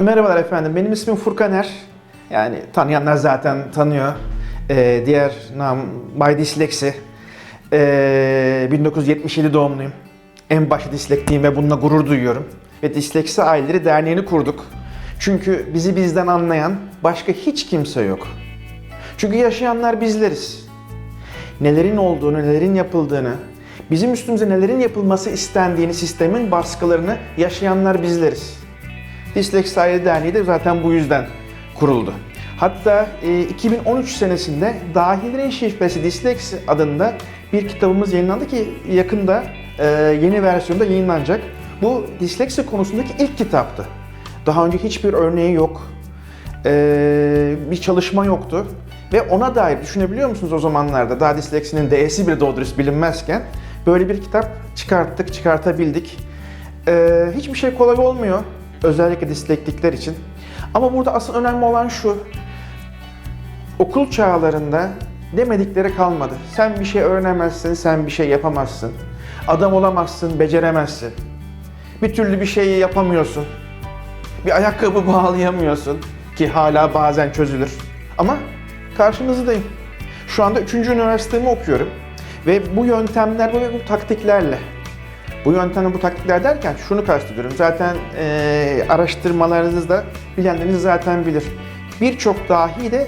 Merhabalar efendim, benim ismim Furkan Er. Yani tanıyanlar zaten tanıyor. Ee, diğer nam Bay Disleksi. Ee, 1977 doğumluyum. En başta dislektiyim ve bununla gurur duyuyorum. Ve Disleksi Aileleri Derneği'ni kurduk. Çünkü bizi bizden anlayan başka hiç kimse yok. Çünkü yaşayanlar bizleriz. Nelerin olduğunu, nelerin yapıldığını, bizim üstümüze nelerin yapılması istendiğini, sistemin baskılarını yaşayanlar bizleriz. Disleksi Derneği de zaten bu yüzden kuruldu. Hatta e, 2013 senesinde Dahilerin Şifresi Disleksi adında bir kitabımız yayınlandı ki yakında e, yeni versiyonda yayınlanacak. Bu disleksi konusundaki ilk kitaptı. Daha önce hiçbir örneği yok. E, bir çalışma yoktu. Ve ona dair düşünebiliyor musunuz o zamanlarda daha disleksinin D'si bile doğru bilinmezken böyle bir kitap çıkarttık, çıkartabildik. E, hiçbir şey kolay olmuyor. Özellikle dislektikler için. Ama burada asıl önemli olan şu. Okul çağlarında demedikleri kalmadı. Sen bir şey öğrenemezsin, sen bir şey yapamazsın. Adam olamazsın, beceremezsin. Bir türlü bir şeyi yapamıyorsun. Bir ayakkabı bağlayamıyorsun ki hala bazen çözülür. Ama karşınızdayım. Şu anda 3. üniversitemi okuyorum. Ve bu yöntemler ve bu taktiklerle bu yöntemle bu taktikler derken şunu kastediyorum. Zaten eee araştırmalarınızda bilenleriniz zaten bilir. Birçok dahi de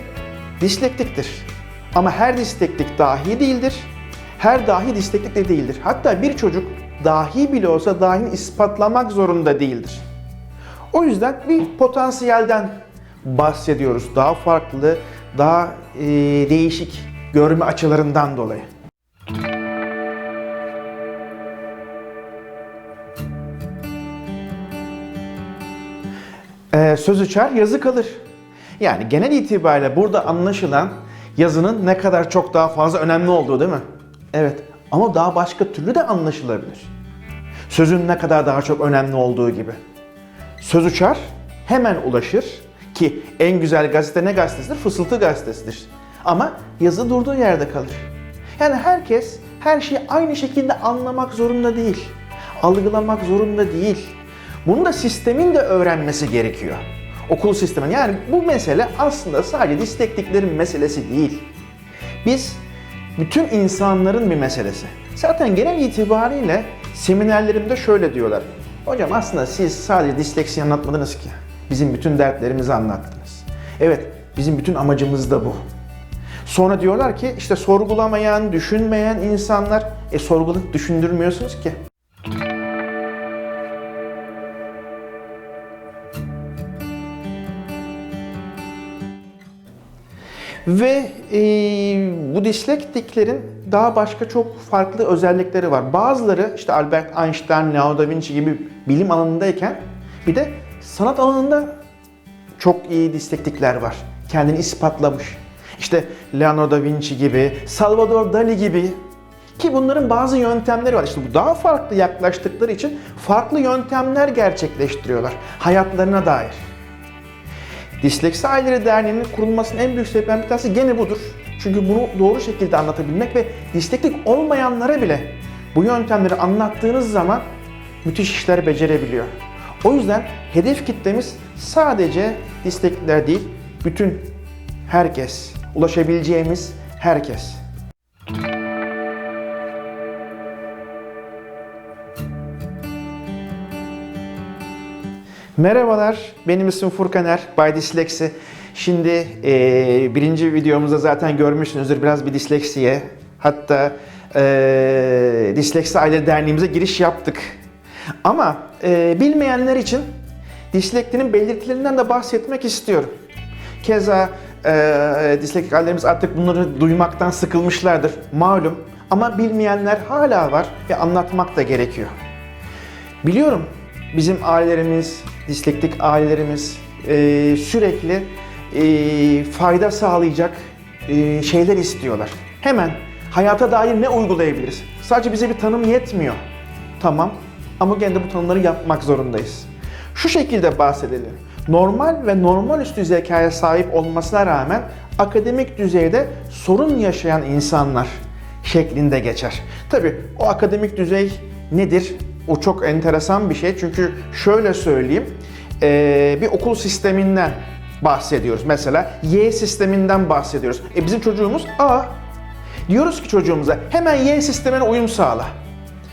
dislektiktir. Ama her dislektik dahi değildir. Her dahi dislektik de değildir. Hatta bir çocuk dahi bile olsa dahini ispatlamak zorunda değildir. O yüzden bir potansiyelden bahsediyoruz. Daha farklı, daha eee, değişik görme açılarından dolayı. Ee, söz uçar, yazı kalır. Yani genel itibariyle burada anlaşılan yazının ne kadar çok daha fazla önemli olduğu değil mi? Evet ama daha başka türlü de anlaşılabilir. Sözün ne kadar daha çok önemli olduğu gibi. Söz uçar, hemen ulaşır ki en güzel gazete ne gazetesidir? Fısıltı gazetesidir. Ama yazı durduğu yerde kalır. Yani herkes her şeyi aynı şekilde anlamak zorunda değil. Algılamak zorunda değil. Bunu da sistemin de öğrenmesi gerekiyor. Okul sistemi. Yani bu mesele aslında sadece dislektiklerin meselesi değil. Biz bütün insanların bir meselesi. Zaten genel itibariyle seminerlerimde şöyle diyorlar. Hocam aslında siz sadece disleksiyi anlatmadınız ki. Bizim bütün dertlerimizi anlattınız. Evet, bizim bütün amacımız da bu. Sonra diyorlar ki işte sorgulamayan, düşünmeyen insanlar, e sorgulayıp düşündürmüyorsunuz ki. Ve e, bu dislektiklerin daha başka çok farklı özellikleri var. Bazıları işte Albert Einstein, Leonardo da Vinci gibi bilim alanındayken bir de sanat alanında çok iyi dislektikler var. Kendini ispatlamış. İşte Leonardo da Vinci gibi, Salvador Dali gibi ki bunların bazı yöntemleri var. İşte bu daha farklı yaklaştıkları için farklı yöntemler gerçekleştiriyorlar hayatlarına dair. Disleksi Aileleri Derneği'nin kurulmasının en büyük sebeplerinden bir tanesi gene budur. Çünkü bunu doğru şekilde anlatabilmek ve dislektik olmayanlara bile bu yöntemleri anlattığınız zaman müthiş işler becerebiliyor. O yüzden hedef kitlemiz sadece dislektiler değil, bütün herkes, ulaşabileceğimiz herkes. Merhabalar, benim ismim Furkan Er, Bay Disleksi. Şimdi e, birinci videomuzda zaten görmüşsünüzdür biraz bir disleksiye. Hatta e, Disleksi Aile Derneğimize giriş yaptık. Ama e, bilmeyenler için dislektinin belirtilerinden de bahsetmek istiyorum. Keza e, dislektik ailelerimiz artık bunları duymaktan sıkılmışlardır, malum. Ama bilmeyenler hala var ve anlatmak da gerekiyor. Biliyorum bizim ailelerimiz, dislektik ailelerimiz e, sürekli e, fayda sağlayacak e, şeyler istiyorlar. Hemen hayata dair ne uygulayabiliriz? Sadece bize bir tanım yetmiyor. Tamam ama gene bu tanımları yapmak zorundayız. Şu şekilde bahsedelim. Normal ve normal üstü zekaya sahip olmasına rağmen akademik düzeyde sorun yaşayan insanlar şeklinde geçer. Tabi o akademik düzey nedir? O çok enteresan bir şey çünkü şöyle söyleyeyim. bir okul sisteminden bahsediyoruz. Mesela Y sisteminden bahsediyoruz. E bizim çocuğumuz A. Diyoruz ki çocuğumuza hemen Y sistemine uyum sağla.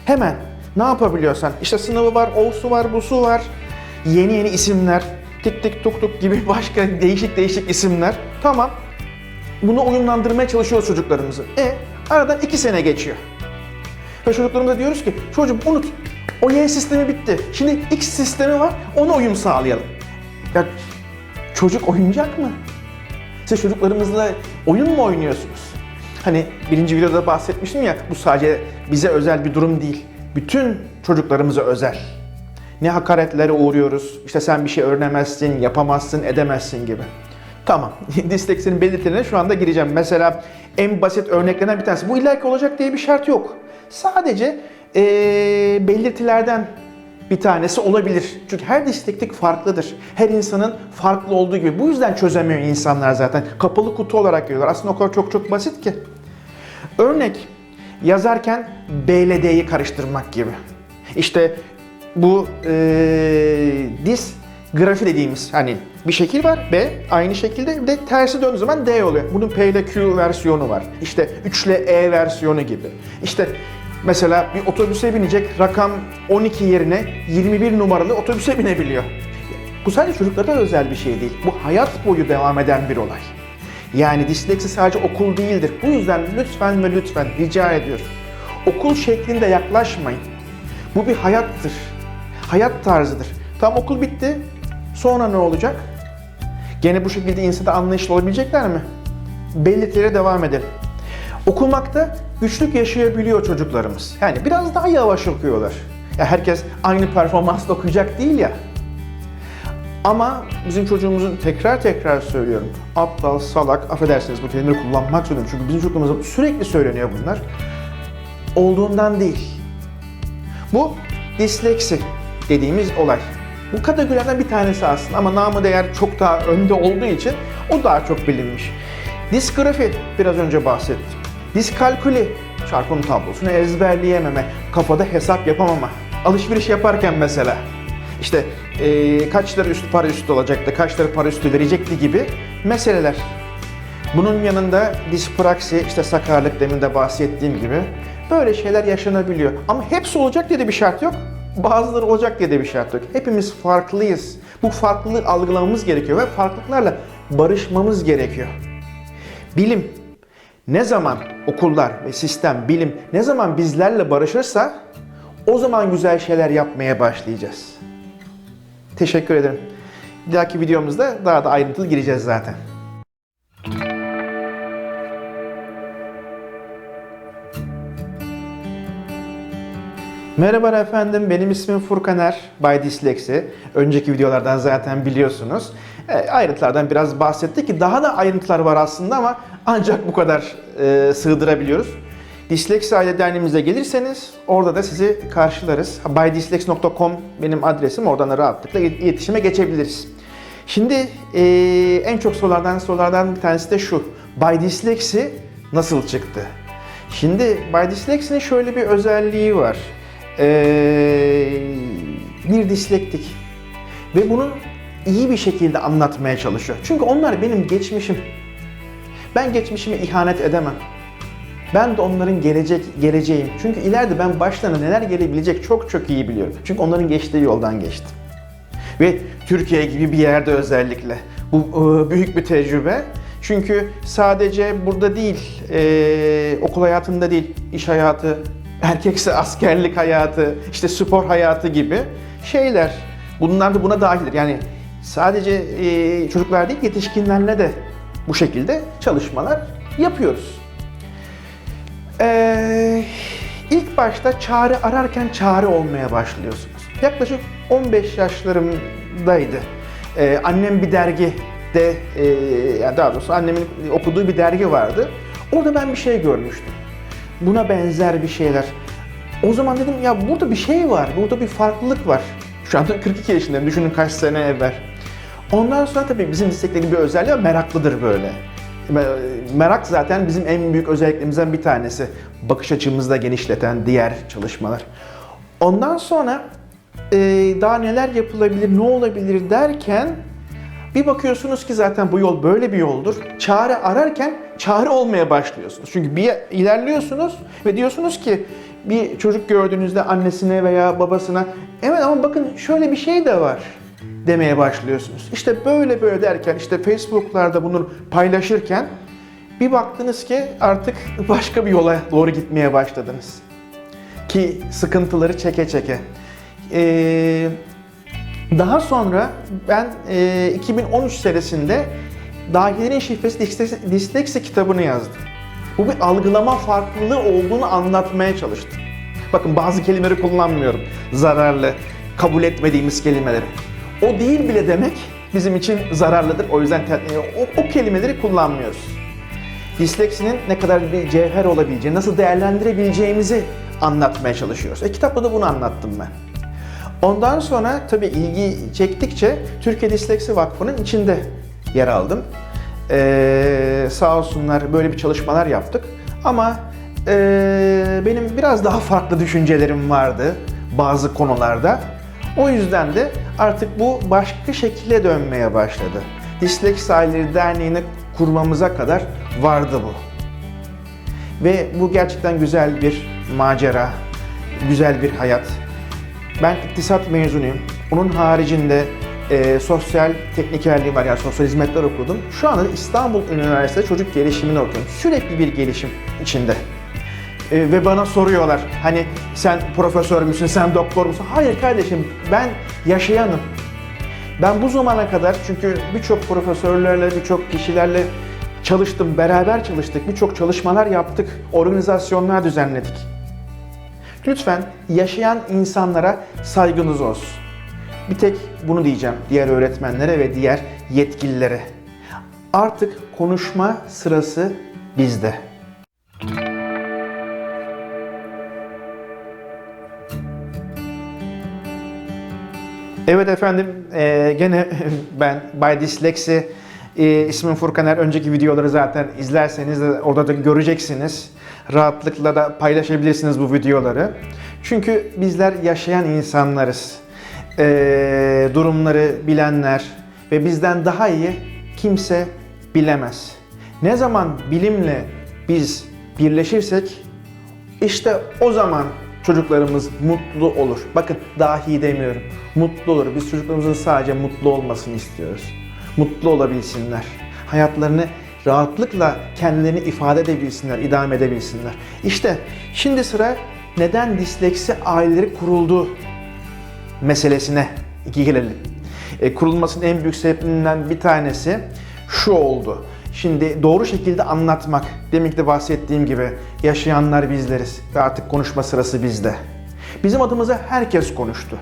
Hemen. Ne yapabiliyorsan. İşte sınavı var, olsu var, busu var. Yeni yeni isimler. Tik tik tuk tuk gibi başka değişik değişik isimler. Tamam. Bunu uyumlandırmaya çalışıyoruz çocuklarımızı. E aradan iki sene geçiyor. Ve çocuklarımıza diyoruz ki çocuğum unut. O Y sistemi bitti. Şimdi X sistemi var. Ona uyum sağlayalım. Ya çocuk oyuncak mı? Siz çocuklarımızla oyun mu oynuyorsunuz? Hani birinci videoda bahsetmiştim ya bu sadece bize özel bir durum değil. Bütün çocuklarımıza özel. Ne hakaretlere uğruyoruz. İşte sen bir şey öğrenemezsin, yapamazsın, edemezsin gibi. Tamam. Disleksinin belirtilerine şu anda gireceğim. Mesela en basit örneklerinden bir tanesi. Bu illaki olacak diye bir şart yok. Sadece eee, belirtilerden bir tanesi olabilir. Çünkü her dislektik farklıdır. Her insanın farklı olduğu gibi. Bu yüzden çözemiyor insanlar zaten. Kapalı kutu olarak görüyorlar. Aslında o kadar çok çok basit ki. Örnek yazarken B ile D'yi karıştırmak gibi. İşte bu eee dis grafi dediğimiz hani bir şekil var B aynı şekilde de tersi döndüğü zaman D oluyor. Bunun P ile Q versiyonu var. İşte 3 ile E versiyonu gibi. İşte mesela bir otobüse binecek rakam 12 yerine 21 numaralı otobüse binebiliyor. Bu sadece çocuklara özel bir şey değil. Bu hayat boyu devam eden bir olay. Yani disleksi sadece okul değildir. Bu yüzden lütfen ve lütfen rica ediyorum. Okul şeklinde yaklaşmayın. Bu bir hayattır. Hayat tarzıdır. Tam okul bitti. Sonra ne olacak? Gene bu şekilde insana anlayışlı olabilecekler mi? Belirtilere devam edelim. Okumakta güçlük yaşayabiliyor çocuklarımız. Yani biraz daha yavaş okuyorlar. Ya herkes aynı performansla okuyacak değil ya. Ama bizim çocuğumuzun tekrar tekrar söylüyorum. Aptal, salak, affedersiniz bu kelimeleri kullanmak zorundayım. Çünkü bizim çocuğumuzda sürekli söyleniyor bunlar. Olduğundan değil. Bu disleksi dediğimiz olay. Bu kategorilerden bir tanesi aslında ama namı değer çok daha önde olduğu için o daha çok bilinmiş. Disgrafi biraz önce bahsettim. Diskalkuli çarpım tablosunu ezberleyememe, kafada hesap yapamama. Alışveriş yaparken mesela işte eee kaç lira üstü para üstü olacaktı, kaç lira para üstü verecekti gibi meseleler. Bunun yanında dispraksi, işte sakarlık demin de bahsettiğim gibi böyle şeyler yaşanabiliyor. Ama hepsi olacak diye de bir şart yok. Bazıları olacak diye de bir şart yok. Hepimiz farklıyız. Bu farklılığı algılamamız gerekiyor ve farklılıklarla barışmamız gerekiyor. Bilim ne zaman okullar ve sistem, bilim ne zaman bizlerle barışırsa o zaman güzel şeyler yapmaya başlayacağız. Teşekkür ederim. Bir dahaki videomuzda daha da ayrıntılı gireceğiz zaten. Merhaba efendim, benim ismim Furkaner, Bay Disleksi. Önceki videolardan zaten biliyorsunuz. E, ayrıntılardan biraz bahsettik ki daha da ayrıntılar var aslında ama ancak bu kadar e, sığdırabiliyoruz. Disleksi Aile Derneğimize gelirseniz orada da sizi karşılarız. baydislex.com benim adresim, oradan da rahatlıkla iletişime geçebiliriz. Şimdi e, en çok sorulardan sorulardan bir tanesi de şu. Bay Disleksi nasıl çıktı? Şimdi Bay Disleksi'nin şöyle bir özelliği var. Ee, bir dislektik ve bunu iyi bir şekilde anlatmaya çalışıyor. Çünkü onlar benim geçmişim. Ben geçmişime ihanet edemem. Ben de onların gelecek geleceğim. Çünkü ileride ben başlarına neler gelebilecek çok çok iyi biliyorum. Çünkü onların geçtiği yoldan geçtim. Ve Türkiye gibi bir yerde özellikle. Bu e, büyük bir tecrübe. Çünkü sadece burada değil, e, okul hayatında değil, iş hayatı, erkekse askerlik hayatı, işte spor hayatı gibi şeyler. Bunlar da buna dahildir. Yani sadece e, çocuklar değil, yetişkinlerle de bu şekilde çalışmalar yapıyoruz. Ee, ilk başta çare ararken çare olmaya başlıyorsunuz. Yaklaşık 15 yaşlarımdaydı. Ee, annem bir dergide, e, yani daha doğrusu annemin okuduğu bir dergi vardı. Orada ben bir şey görmüştüm. Buna benzer bir şeyler. O zaman dedim ya burada bir şey var, burada bir farklılık var. Şu anda 42 yaşındayım, düşünün kaç sene evvel. Ondan sonra tabii bizim isteklerin bir özelliği meraklıdır böyle. Merak zaten bizim en büyük özelliklerimizden bir tanesi. Bakış açımızı da genişleten diğer çalışmalar. Ondan sonra daha neler yapılabilir, ne olabilir derken bir bakıyorsunuz ki zaten bu yol böyle bir yoldur. Çare ararken çare olmaya başlıyorsunuz. Çünkü bir ilerliyorsunuz ve diyorsunuz ki bir çocuk gördüğünüzde annesine veya babasına evet ama bakın şöyle bir şey de var demeye başlıyorsunuz. İşte böyle böyle derken işte Facebook'larda bunu paylaşırken bir baktınız ki artık başka bir yola doğru gitmeye başladınız. Ki sıkıntıları çeke çeke. Ee, daha sonra ben e, 2013 senesinde Dahilerin Şifresi Disleksi, Disleksi kitabını yazdım. Bu bir algılama farklılığı olduğunu anlatmaya çalıştım. Bakın bazı kelimeleri kullanmıyorum. Zararlı, kabul etmediğimiz kelimeleri. O değil bile demek bizim için zararlıdır. O yüzden e, o, o kelimeleri kullanmıyoruz. Disleksinin ne kadar bir cevher olabileceğini, nasıl değerlendirebileceğimizi anlatmaya çalışıyoruz. E kitapta da bunu anlattım ben. Ondan sonra tabii ilgi çektikçe Türkiye Disleksi Vakfı'nın içinde yer aldım. Ee, sağ olsunlar böyle bir çalışmalar yaptık. Ama ee, benim biraz daha farklı düşüncelerim vardı bazı konularda. O yüzden de artık bu başka şekilde dönmeye başladı. Disleksi Aileleri Derneği'ni kurmamıza kadar vardı bu. Ve bu gerçekten güzel bir macera, güzel bir hayat. Ben iktisat mezunuyum. Onun haricinde e, sosyal teknikerliği var yani sosyal hizmetler okudum. Şu anda İstanbul Üniversitesi Çocuk Gelişimini okuyorum. Sürekli bir gelişim içinde. E, ve bana soruyorlar hani sen profesör müsün, sen doktor musun? Hayır kardeşim ben yaşayanım. Ben bu zamana kadar çünkü birçok profesörlerle, birçok kişilerle çalıştım, beraber çalıştık, birçok çalışmalar yaptık, organizasyonlar düzenledik. Lütfen yaşayan insanlara saygınız olsun. Bir tek bunu diyeceğim diğer öğretmenlere ve diğer yetkililere. Artık konuşma sırası bizde. Evet efendim, e, gene ben Bay Disleksi, e, ismim Furkaner. Önceki videoları zaten izlerseniz de orada da göreceksiniz. Rahatlıkla da paylaşabilirsiniz bu videoları. Çünkü bizler yaşayan insanlarız. E, durumları bilenler ve bizden daha iyi kimse bilemez. Ne zaman bilimle biz birleşirsek işte o zaman çocuklarımız mutlu olur. Bakın dahi demiyorum. Mutlu olur. Biz çocuklarımızın sadece mutlu olmasını istiyoruz. Mutlu olabilsinler. Hayatlarını rahatlıkla kendilerini ifade edebilsinler, idame edebilsinler. İşte şimdi sıra neden disleksi aileleri kuruldu meselesine gelelim. E, kurulmasının en büyük sebeplerinden bir tanesi şu oldu. Şimdi doğru şekilde anlatmak, demek de bahsettiğim gibi yaşayanlar bizleriz ve artık konuşma sırası bizde. Bizim adımıza herkes konuştu.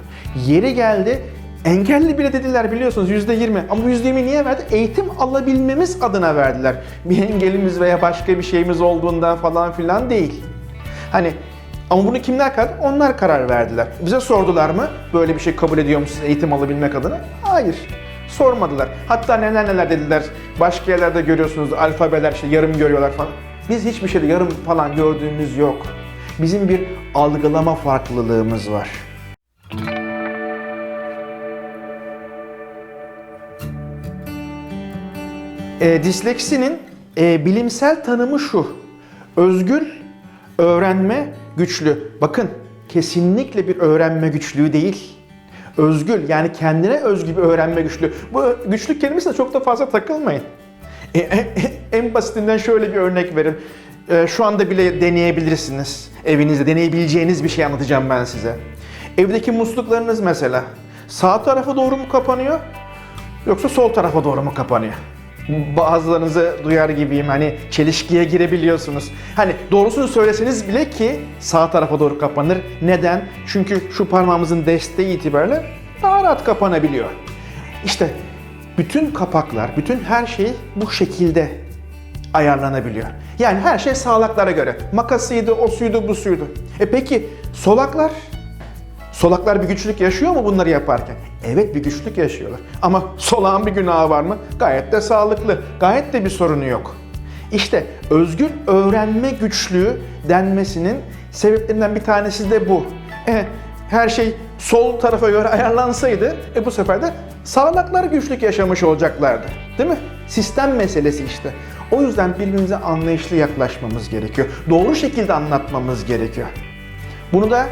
Yeri geldi, engelli bile dediler biliyorsunuz yüzde yirmi. Ama yüzde yirmi niye verdi? Eğitim alabilmemiz adına verdiler. Bir engelimiz veya başka bir şeyimiz olduğundan falan filan değil. Hani ama bunu kimler karar? Onlar karar verdiler. Bize sordular mı? Böyle bir şey kabul ediyor musunuz eğitim alabilmek adına? Hayır. Sormadılar. Hatta neler neler dediler. Başka yerlerde görüyorsunuz alfabeler işte yarım görüyorlar falan. Biz hiçbir şeyde yarım falan gördüğümüz yok. Bizim bir algılama farklılığımız var. E, disleksinin e, bilimsel tanımı şu. Özgür öğrenme güçlü. Bakın kesinlikle bir öğrenme güçlüğü değil. Özgür yani kendine özgü bir öğrenme güçlüğü. Bu güçlük kelimesine çok da fazla takılmayın. E, e, en basitinden şöyle bir örnek verin. E, şu anda bile deneyebilirsiniz. Evinizde deneyebileceğiniz bir şey anlatacağım ben size. Evdeki musluklarınız mesela sağ tarafa doğru mu kapanıyor yoksa sol tarafa doğru mu kapanıyor? Bazılarınızı duyar gibiyim hani çelişkiye girebiliyorsunuz. Hani doğrusunu söyleseniz bile ki sağ tarafa doğru kapanır. Neden? Çünkü şu parmağımızın desteği itibariyle daha rahat kapanabiliyor. İşte bütün kapaklar, bütün her şey bu şekilde ayarlanabiliyor. Yani her şey sağlaklara göre. Makasıydı, o suydu, bu suydu. E peki solaklar? Solaklar bir güçlük yaşıyor mu bunları yaparken? Evet bir güçlük yaşıyorlar. Ama solağın bir günahı var mı? Gayet de sağlıklı. Gayet de bir sorunu yok. İşte özgür öğrenme güçlüğü denmesinin sebeplerinden bir tanesi de bu. E, her şey sol tarafa göre ayarlansaydı e bu sefer de sağlaklar güçlük yaşamış olacaklardı. Değil mi? Sistem meselesi işte. O yüzden birbirimize anlayışlı yaklaşmamız gerekiyor. Doğru şekilde anlatmamız gerekiyor. Bunu da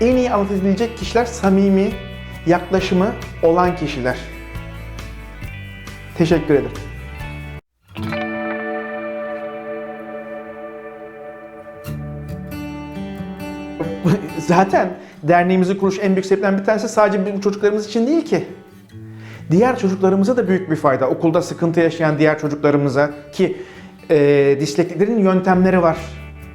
en iyi anlatabilecek kişiler samimi, yaklaşımı olan kişiler. Teşekkür ederim. Zaten derneğimizi kuruş en büyük sebeplerinden bir tanesi sadece bizim çocuklarımız için değil ki. Diğer çocuklarımıza da büyük bir fayda. Okulda sıkıntı yaşayan diğer çocuklarımıza ki e, dislektiklerin yöntemleri var.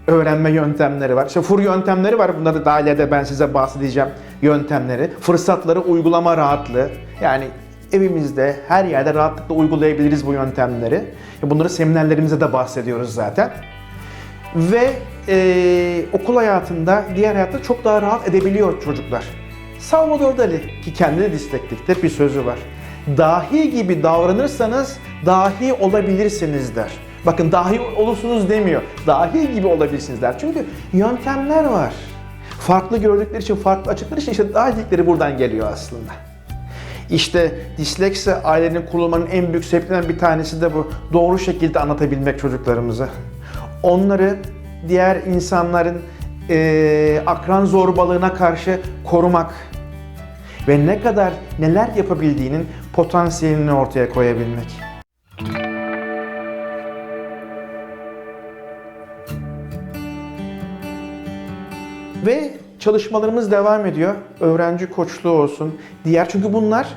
Öğrenme yöntemleri var. İşte fur yöntemleri var. Bunları daha ileride ben size bahsedeceğim yöntemleri. Fırsatları, uygulama rahatlığı. Yani evimizde, her yerde rahatlıkla uygulayabiliriz bu yöntemleri. Bunları seminerlerimizde de bahsediyoruz zaten. Ve e, okul hayatında, diğer hayatta çok daha rahat edebiliyor çocuklar. Salvador Dali ki kendi de dislektiktir bir sözü var. Dahi gibi davranırsanız dahi olabilirsiniz der. Bakın dahi olursunuz demiyor. Dahi gibi olabilirsiniz der. Çünkü yöntemler var. Farklı gördükleri için, farklı açıkları için işte dahilikleri buradan geliyor aslında. İşte disleksi ailenin kurulmanın en büyük sebeplerinden bir tanesi de bu. Doğru şekilde anlatabilmek çocuklarımıza. Onları diğer insanların eee, akran zorbalığına karşı korumak ve ne kadar neler yapabildiğinin potansiyelini ortaya koyabilmek. Ve çalışmalarımız devam ediyor. Öğrenci koçluğu olsun, diğer çünkü bunlar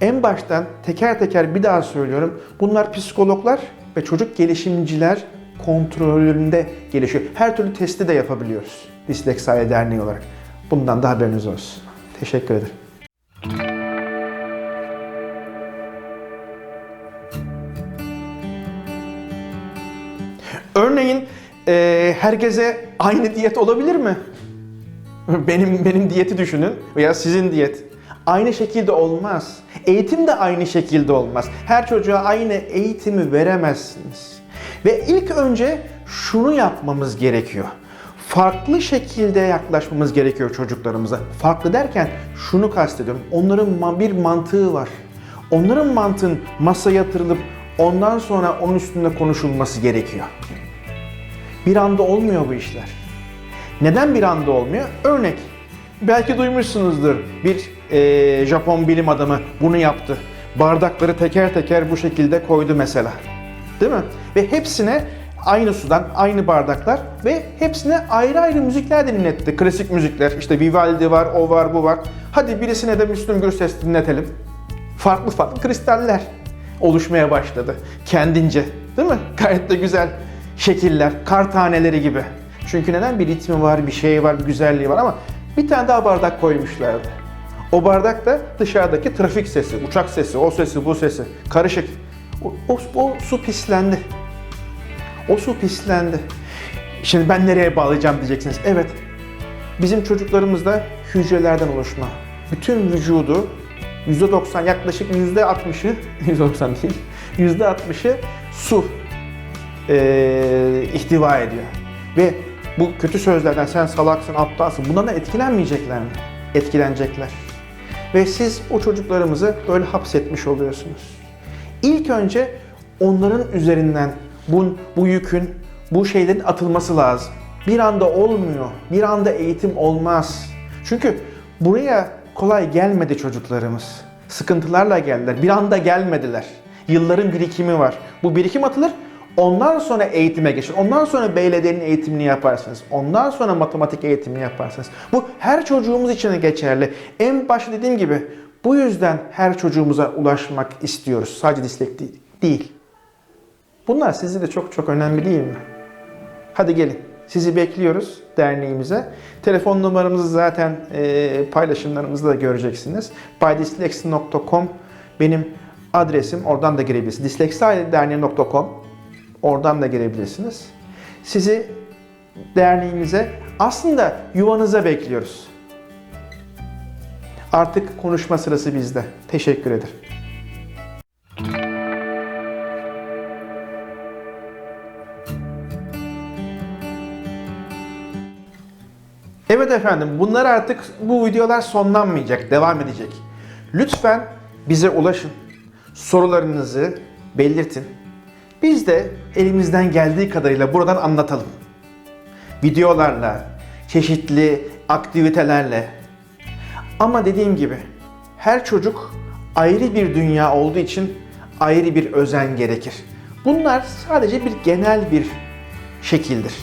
en baştan teker teker bir daha söylüyorum. Bunlar psikologlar ve çocuk gelişimciler kontrolünde gelişiyor. Her türlü testi de yapabiliyoruz. Disleksi Derneği olarak. Bundan da haberiniz olsun. Teşekkür ederim. Örneğin eee, herkese aynı diyet olabilir mi? Benim benim diyeti düşünün veya sizin diyet. Aynı şekilde olmaz. Eğitim de aynı şekilde olmaz. Her çocuğa aynı eğitimi veremezsiniz. Ve ilk önce şunu yapmamız gerekiyor. Farklı şekilde yaklaşmamız gerekiyor çocuklarımıza. Farklı derken şunu kastediyorum. Onların bir mantığı var. Onların mantığın masaya yatırılıp ondan sonra onun üstünde konuşulması gerekiyor. Bir anda olmuyor bu işler. Neden bir anda olmuyor? Örnek. Belki duymuşsunuzdur. Bir eee, Japon bilim adamı bunu yaptı. Bardakları teker teker bu şekilde koydu mesela. Değil mi? Ve hepsine aynı sudan, aynı bardaklar ve hepsine ayrı ayrı müzikler dinletti. Klasik müzikler. İşte Vivaldi var, o var, bu var. Hadi birisine de Müslüm Gürses dinletelim. Farklı farklı kristaller oluşmaya başladı. Kendince. Değil mi? Gayet de güzel şekiller, kar taneleri gibi. Çünkü neden? Bir ritmi var, bir şey var, bir güzelliği var ama bir tane daha bardak koymuşlardı. O bardak da dışarıdaki trafik sesi, uçak sesi, o sesi, bu sesi, karışık. O, o, o su pislendi. O su pislendi. Şimdi ben nereye bağlayacağım diyeceksiniz. Evet, bizim çocuklarımızda hücrelerden oluşma. Bütün vücudu %90 yaklaşık %60'ı, %90 değil, %60'ı su eee, ihtiva ediyor. Ve bu kötü sözlerden sen salaksın, aptalsın bundan etkilenmeyecekler mi? Etkilenecekler. Ve siz o çocuklarımızı böyle hapsetmiş oluyorsunuz. İlk önce onların üzerinden bu, bu yükün, bu şeylerin atılması lazım. Bir anda olmuyor. Bir anda eğitim olmaz. Çünkü buraya kolay gelmedi çocuklarımız. Sıkıntılarla geldiler. Bir anda gelmediler. Yılların birikimi var. Bu birikim atılır. Ondan sonra eğitime geçin. Ondan sonra belediyenin eğitimini yaparsınız. Ondan sonra matematik eğitimini yaparsınız. Bu her çocuğumuz için geçerli. En başta dediğim gibi bu yüzden her çocuğumuza ulaşmak istiyoruz. Sadece dislekti değil. Bunlar sizi de çok çok önemli değil mi? Hadi gelin. Sizi bekliyoruz derneğimize. Telefon numaramızı zaten e, paylaşımlarımızda da göreceksiniz. bydyslexi.com benim adresim. Oradan da girebilirsiniz. disleksiderneği.com Oradan da girebilirsiniz. Sizi derneğimize aslında yuvanıza bekliyoruz. Artık konuşma sırası bizde. Teşekkür ederim. Evet efendim bunlar artık bu videolar sonlanmayacak, devam edecek. Lütfen bize ulaşın. Sorularınızı belirtin. Biz de elimizden geldiği kadarıyla buradan anlatalım. Videolarla, çeşitli aktivitelerle. Ama dediğim gibi her çocuk ayrı bir dünya olduğu için ayrı bir özen gerekir. Bunlar sadece bir genel bir şekildir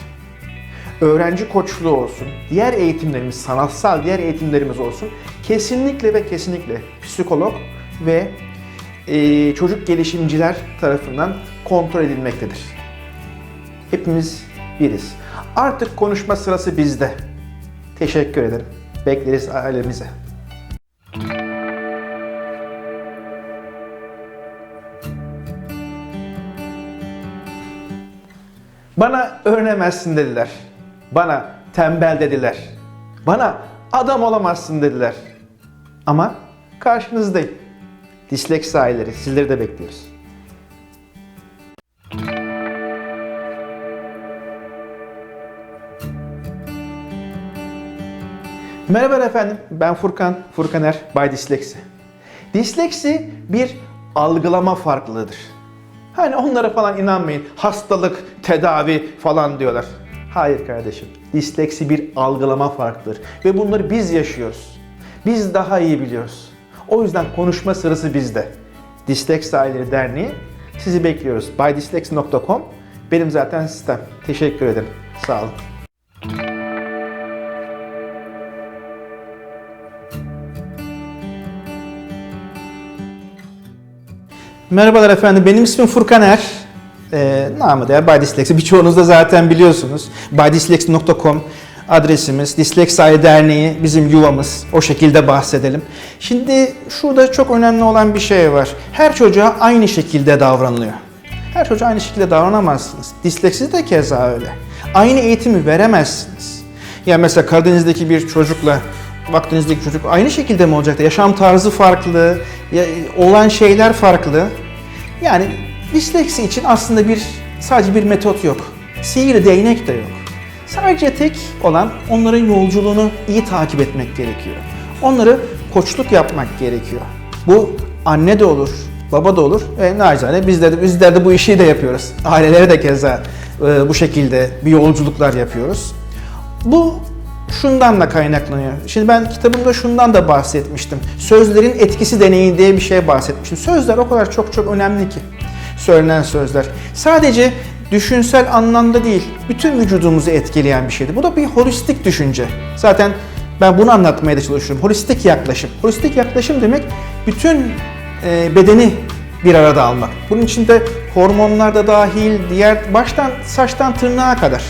öğrenci koçluğu olsun, diğer eğitimlerimiz, sanatsal diğer eğitimlerimiz olsun kesinlikle ve kesinlikle psikolog ve e, çocuk gelişimciler tarafından kontrol edilmektedir. Hepimiz biriz. Artık konuşma sırası bizde. Teşekkür ederim. Bekleriz ailemize. Bana öğrenemezsin dediler. Bana tembel dediler. Bana adam olamazsın dediler. Ama karşınızdayım. Disleksi aileleri sizleri de bekliyoruz. Merhaba efendim, ben Furkan, Furkaner, Bay Disleksi. Disleksi bir algılama farklılığıdır. Hani onlara falan inanmayın. Hastalık, tedavi falan diyorlar. Hayır kardeşim. Disleksi bir algılama farklıdır. Ve bunları biz yaşıyoruz. Biz daha iyi biliyoruz. O yüzden konuşma sırası bizde. Disleksi Aileleri Derneği sizi bekliyoruz. bydisleksi.com benim zaten sistem. Teşekkür ederim. Sağ olun. Merhabalar efendim, benim ismim Furkan Er. Ee, namı değer Bay Disleksi. Birçoğunuz da zaten biliyorsunuz. bydisleksi.com adresimiz. Disleksi Aile Derneği bizim yuvamız. O şekilde bahsedelim. Şimdi şurada çok önemli olan bir şey var. Her çocuğa aynı şekilde davranılıyor. Her çocuğa aynı şekilde davranamazsınız. Disleksi de keza öyle. Aynı eğitimi veremezsiniz. Ya mesela Karadeniz'deki bir çocukla Akdeniz'deki çocuk aynı şekilde mi olacaktı? Yaşam tarzı farklı, olan şeyler farklı. Yani disleksi için aslında bir sadece bir metot yok. Sihir değnek de yok. Sadece tek olan onların yolculuğunu iyi takip etmek gerekiyor. Onları koçluk yapmak gerekiyor. Bu anne de olur, baba da olur ve nacizane bizler de, bizler de bu işi de yapıyoruz. Ailelere de keza e, bu şekilde bir yolculuklar yapıyoruz. Bu şundan da kaynaklanıyor. Şimdi ben kitabımda şundan da bahsetmiştim. Sözlerin etkisi deneyi diye bir şey bahsetmiştim. Sözler o kadar çok çok önemli ki. Söylenen sözler. Sadece düşünsel anlamda değil, bütün vücudumuzu etkileyen bir şeydi. Bu da bir holistik düşünce. Zaten ben bunu anlatmaya da çalışıyorum. Holistik yaklaşım. Holistik yaklaşım demek bütün e, bedeni bir arada almak. Bunun içinde hormonlar da dahil, diğer baştan saçtan tırnağa kadar.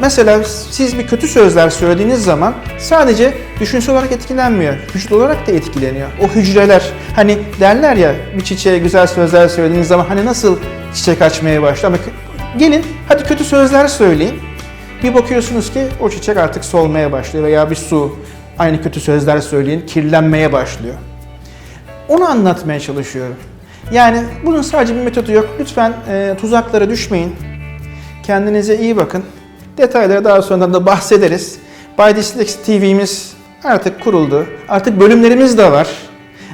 Mesela siz bir kötü sözler söylediğiniz zaman sadece düşünsel olarak etkilenmiyor, vücut olarak da etkileniyor. O hücreler hani derler ya bir çiçeğe güzel sözler söylediğiniz zaman hani nasıl çiçek açmaya başlıyor ama gelin hadi kötü sözler söyleyin. Bir bakıyorsunuz ki o çiçek artık solmaya başlıyor veya bir su aynı kötü sözler söyleyin kirlenmeye başlıyor. Onu anlatmaya çalışıyorum. Yani bunun sadece bir metodu yok. Lütfen e, tuzaklara düşmeyin. Kendinize iyi bakın. Detayları daha sonra da bahsederiz. By Dyslexia TV'miz artık kuruldu. Artık bölümlerimiz de var.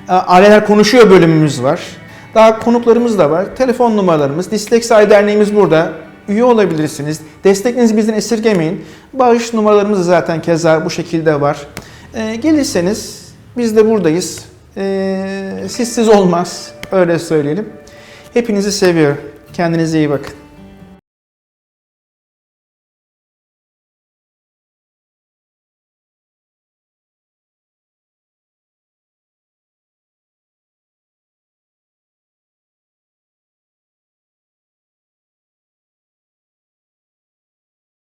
Aileler Konuşuyor bölümümüz var. Daha konuklarımız da var. Telefon numaralarımız, Disleksi Aile Derneğimiz burada. Üye olabilirsiniz. Desteklerinizi bizden esirgemeyin. Bağış numaralarımız zaten keza bu şekilde var. Ee, gelirseniz biz de buradayız. Ee, sizsiz olmaz. Öyle söyleyelim. Hepinizi seviyorum. Kendinize iyi bakın.